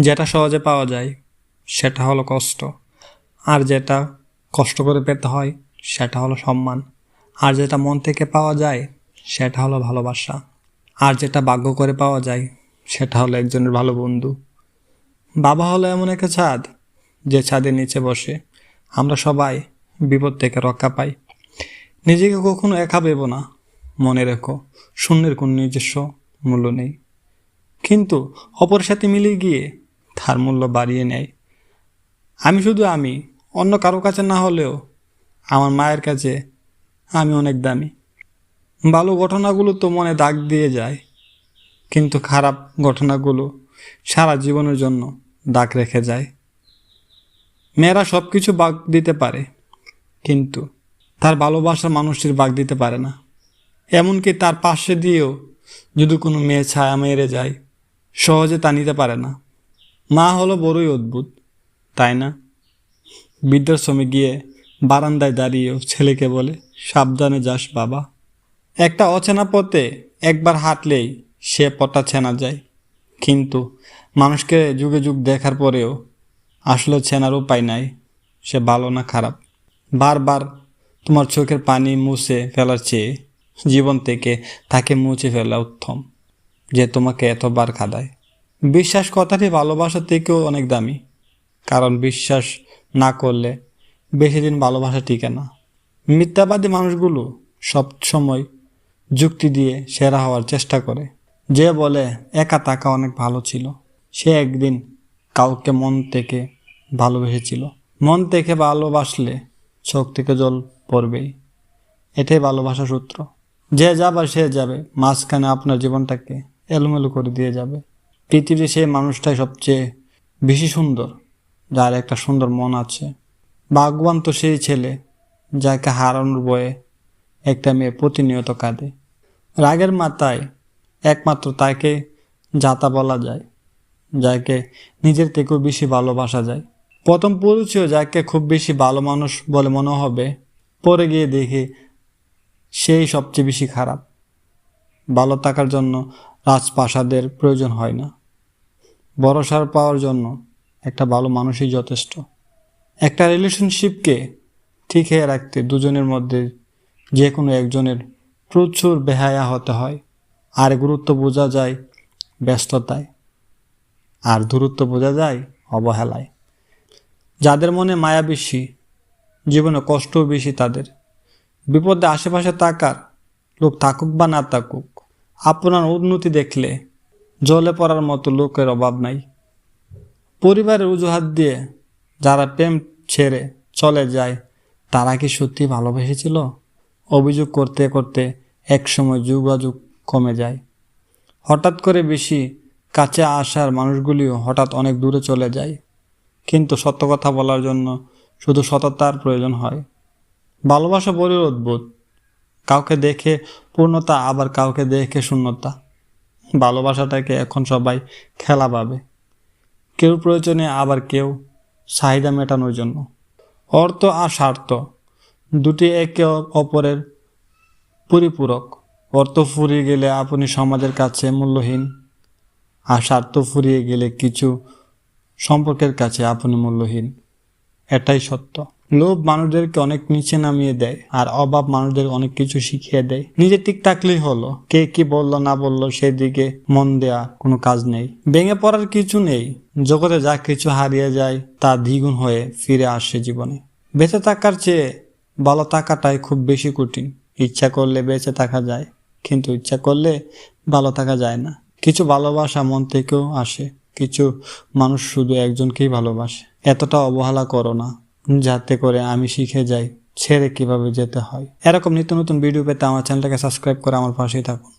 যেটা সহজে পাওয়া যায়, সেটা হলো কষ্ট। আর যেটা কষ্ট করে পেতে হয়, সেটা হলো সম্মান। আর যেটা মন থেকে পাওয়া যায়, সেটা হলো ভালোবাসা। আর যেটা ভাগ্য করে পাওয়া যায়, সেটা হলো একজনের ভালো বন্ধু। বাবা হলো এমন একটা ছাদ, যে ছাদের নিচে বসে আমরা সবাই বিপদ থেকে রক্ষা পাই। নিজেকে কখনো একা ভেবো না, মনে রেখো, শূন্যের কোনো নিজস্ব মূল্য নেই। কিন্তু অপরের সাথে মিলে গিয়ে তার মূল্য বাড়িয়ে নেয়। আমি শুধু আমি, অন্য কারও কাছে না হলেও আমার মায়ের কাছে আমি অনেক দামি। ভালো ঘটনাগুলো তো মনে দাগ দিয়ে যায়, কিন্তু খারাপ ঘটনাগুলো সারা জীবনের জন্য দাগ রেখে যায়। মেয়েরা সব কিছু বাগ দিতে পারে, কিন্তু তার ভালোবাসার মানুষটির বাগ দিতে পারে না। এমনকি তার পাশে দিয়েও যদি কোনো মেয়ে ছায়া মেরে যায়, সহজে তা নিতে পারে না। মা হলো বড়ই অদ্ভুত, তাই না? বৃদ্ধাশ্রমে গিয়ে বারান্দায় দাঁড়িয়েও ছেলেকে বলে, সাবধানে যাস বাবা। একটা অচেনা পথে একবার হাঁটলেই সে পথটা চেনা যায়। কিন্তু মানুষকে যুগে যুগ দেখার পরেও আসলে চেনার উপায় নাই, সে ভালো না খারাপ। বারবার তোমার চোখের পানি মুছে ফেলার চেয়ে জীবন থেকে তাকে মুছে ফেলা উত্তম, যে তোমাকে এতবার খাদায়। বিশ্বাস কথাটি ভালোবাসা থেকেও অনেক দামি। কারণ বিশ্বাস না করলে বেশি দিন ভালোবাসা টিকে না। মিথ্যাবাদী মানুষগুলো সব সময় যুক্তি দিয়ে সেরা হওয়ার চেষ্টা করে। যে বলে, একা তাকা অনেক ভালো ছিল। সে একদিন কাউকে মন থেকে ভালোবেসেছিল। মন থেকে ভালোবাসলে চোখ থেকে জল পড়বেই। এটাই ভালোবাসা সূত্র। যে যাবে, সে যাবে। মাঝখানে আপনার জীবনটাকে এলোমেলো করে দিয়ে যাবে। পৃথিবীর সেই মানুষটাই সবচেয়ে বেশি সুন্দর, যার একটা সুন্দর মন আছে। ভাগবান তো সেই ছেলে, যাকে হারানোর বয়ে একটা মেয়ে প্রতিনিয়ত কাঁদে। রাগের মাথায় একমাত্র তাকে যাতা বলা যায়, যাকে নিজের থেকেও বেশি ভালোবাসা যায়। প্রথম পরিচয় যাকে খুব বেশি ভালো মানুষ বলে মনে হবে, পরে গিয়ে দেখি সেই সবচেয়ে বেশি খারাপ। ভালো থাকার জন্য রাজপ্রাসাদের প্রয়োজন হয় না। ভরসার পাওয়ার জন্য একটা ভালো মানুষই যথেষ্ট। একটা রিলেশনশিপকে ঠিক হয়ে রাখতে দুজনের মধ্যে যে কোনো একজনের প্রচুর বেহায়া হতে হয়। আর গুরুত্ব বোঝা যায় ব্যস্ততায়। আর দূরত্ব বোঝা যায় অবহেলায়। যাদের মনে মায়া বেশি, জীবনে কষ্টও বেশি তাদের। বিপদে আশেপাশে তাকার, লোক থাকুক বা না থাকুক, আপনার উন্নতি দেখলে জলে পড়ার মতো লোকের অভাব নাই। পরিবারের অজুহাত দিয়ে যারা প্রেম ছেড়ে চলে যায়, তারা কি সত্যি ভালোবেসেছিল? অভিযোগ করতে করতে একসময় যোগাযোগ কমে যায়। হঠাৎ করে বেশি কাছে আসার মানুষগুলিও হঠাৎ অনেক দূরে চলে যায়। কিন্তু সত্য কথা বলার জন্য শুধু সততার প্রয়োজন হয়। ভালোবাসা বড় অদ্ভুত। কাউকে দেখে পূর্ণতা, আবার কাউকে দেখে শূন্যতা। ভালোবাসাটাকে এখন সবাই খেলা পাবে। কেউ প্রয়োজনে আবার কেউ চাহিদা মেটানোর জন্য। অর্থ আর স্বার্থ, দুটি একে অপরের পরিপূরক। অর্থ ফুরিয়ে গেলে আপনি সমাজের কাছে মূল্যহীন, আর স্বার্থ ফুরিয়ে গেলে কিছু সম্পর্কের কাছে আপনি মূল্যহীন। এটাই সত্য। লোভ মানুষদেরকে অনেক নিচে নামিয়ে দেয়, আর অভাব মানুষদের অনেক কিছু শিখিয়ে দেয়। নিজে ঠিক থাকলেই হলো। কে কি বলল, না বলল, সেদিকে মন দেয়া কোনো কাজ নেই। ভেঙে পড়ার কিছু নেই। জগতে যা কিছু হারিয়ে যায়, তা দ্বিগুণ হয়ে ফিরে আসে জীবনে। বেঁচে থাকার চেয়ে ভালো থাকাটাই খুব বেশি কঠিন। ইচ্ছা করলে বেঁচে থাকা যায়, কিন্তু ইচ্ছা করলে ভালো থাকা যায় না। কিছু ভালোবাসা মন থেকেও আসে, কিছু মানুষ শুধু একজনকেই ভালোবাসে। এতটা অবহেলা করো না। যাতে করে আমি শিখে যাই, ছেড়ে কীভাবে যেতে হয়। এরকম নিত্য নতুন ভিডিও পেতে আমার চ্যানেলটাকে সাবস্ক্রাইব করে আমার পাশেই থাকুন।